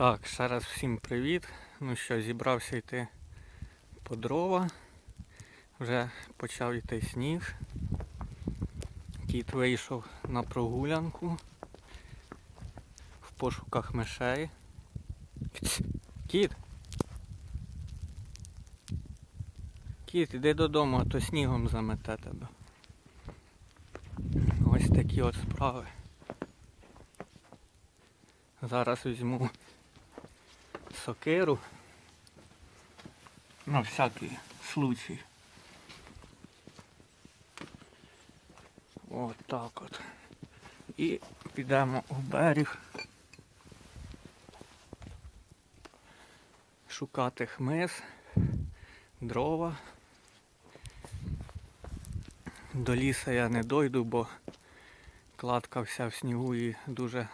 Так, ще раз всім привіт. Ну що, зібрався йти по дрова. Вже почав йти сніг. Кіт вийшов на прогулянку в пошуках мишей. Кіт! Кіт, іди додому, а то снігом замете тебе. Ось такі от справи. Зараз візьму сокиру. На всякий случай. От так от. І підемо у берег. Шукати хмиз, дрова. До ліса я не дойду, бо кладка вся в снігу і дуже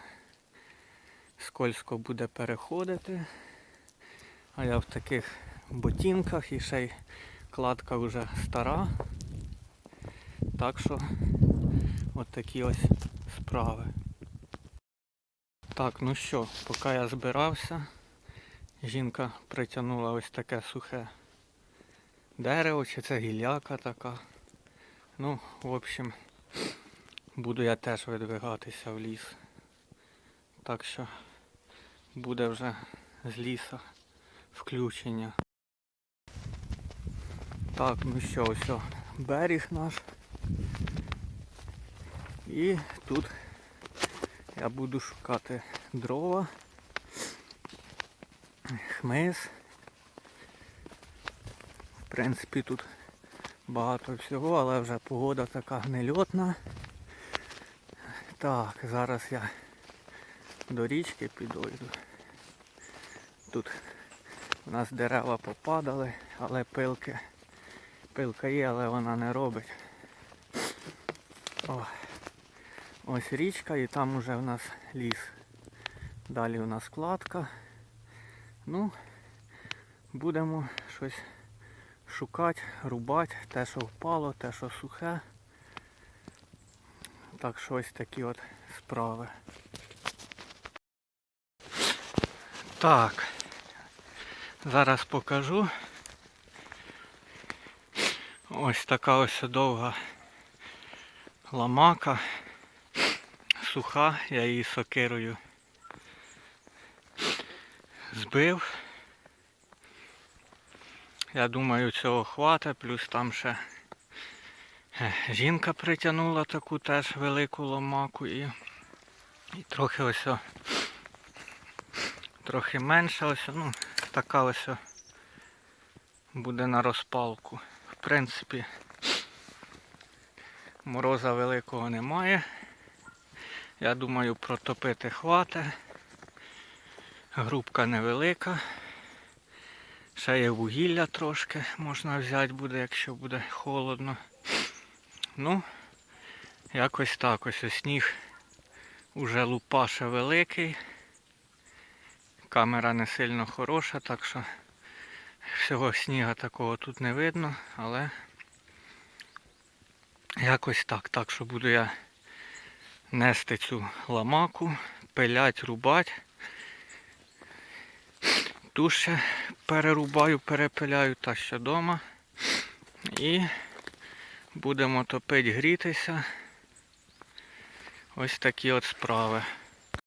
скользко буде переходити. А я в таких ботинках і ще й кладка вже стара. Так що от такі ось справи. Так, ну що, поки я збирався, жінка притягнула ось таке сухе дерево, чи це гілляка така. Ну, в общем, буду я теж видвигатися в ліс. Так що буде вже з ліса включення. Так, ну що, ось берег наш. І тут я буду шукати дрова, хмиз. В принципі, тут багато всього, але вже погода така нельотна. Так, зараз я до річки підойду. Тут у нас дерева попадали, але пилки. Пилка є, але вона не робить. О, ось річка і там уже в нас ліс. Далі у нас кладка. Ну, будемо щось шукати, рубати, те, що впало, те, що сухе. Так що ось такі от справи. Так, зараз покажу. Ось така ось довга ламака, суха, я її сокирою збив. Я думаю, цього хватить, плюс там ще е, жінка притягнула таку теж велику ломаку і, і трохи ось трохи менше ось, ну, така ось буде на розпалку. В принципі, мороза великого немає. Я думаю, протопити хватить. Грубка невелика. Ще є вугілля трошки можна взяти буде, якщо буде холодно. Ну, якось так. Ось сніг уже лупаше великий. Камера не сильно хороша, так що всього сніга такого тут не видно, але якось так. Так що буду я нести цю ламаку, пилять, рубати. Ту ще перерубаю, перепиляю та що вдома. І будемо топити, грітися. Ось такі от справи.